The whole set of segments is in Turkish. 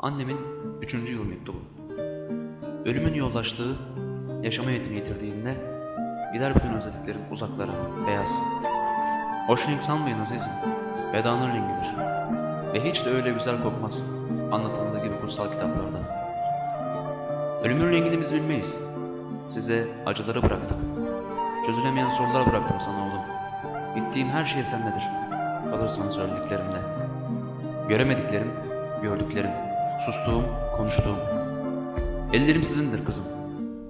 Annemin üçüncü yıl mektubu. Ölümün yoldaşlığı yaşama yetini yitirdiğinde gider bütün özlediklerin uzaklara, beyaz. Hoş renk sanmayın azizim, vedanın rengidir. Ve hiç de öyle güzel kokmaz, anlatıldığı gibi kutsal kitaplarda. Ölümün rengini biz bilmeyiz. Size acıları bıraktık. Çözülemeyen sorular bıraktım sana oğlum. Gittiğim her şey sendedir. Kalırsan söylediklerimde. Göremediklerim, gördüklerim, sustuğum, konuştuğum. Ellerim sizindir kızım,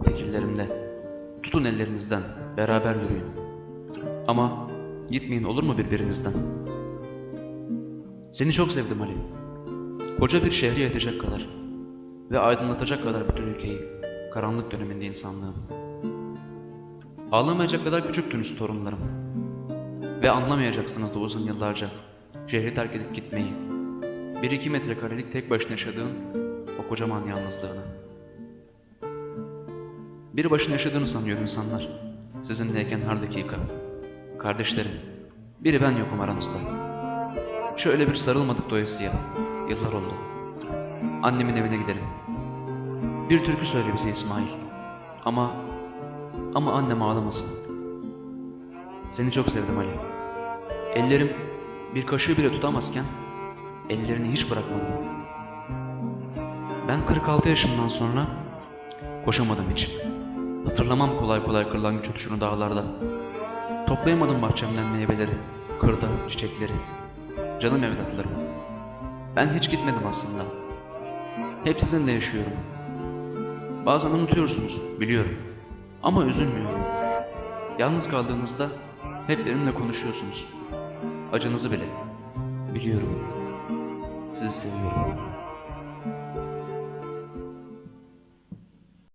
fikirlerimde. Tutun ellerinizden, beraber yürüyün. Ama gitmeyin olur mu birbirinizden? Seni çok sevdim Ali. Koca bir şehri yetecek kadar ve aydınlatacak kadar bütün ülkeyi, karanlık döneminde insanlığın. Ağlamayacak kadar küçüktünüz torunlarım. Ve anlamayacaksınız da uzun yıllarca şehri terk edip gitmeyi. Bir iki metrekarelik tek başına yaşadığın o kocaman yalnızlığını. Bir başına yaşadığını sanıyor insanlar. Sizinleyken her dakika. Kardeşlerim, biri ben yokum aranızda. Şöyle bir sarılmadık doyasıya. Yıllar oldu. Annemin evine gidelim. Bir türkü söyle bize İsmail. Ama, ama annem ağlamasın. Seni çok sevdim Ali. Ellerim bir kaşığı bile tutamazken ellerini hiç bırakmadım. Ben 46 yaşından sonra koşamadım hiç. Hatırlamam kolay kolay kırlangıç uçuşunu dağlarda. Toplayamadım bahçemden meyveleri, kırda çiçekleri. Canım evlatlarım. Ben hiç gitmedim aslında. Hep sizinle yaşıyorum. Bazen unutuyorsunuz, biliyorum. Ama üzülmüyorum. Yalnız kaldığınızda hep benimle konuşuyorsunuz. Acınızı bile. Biliyorum. 支持你。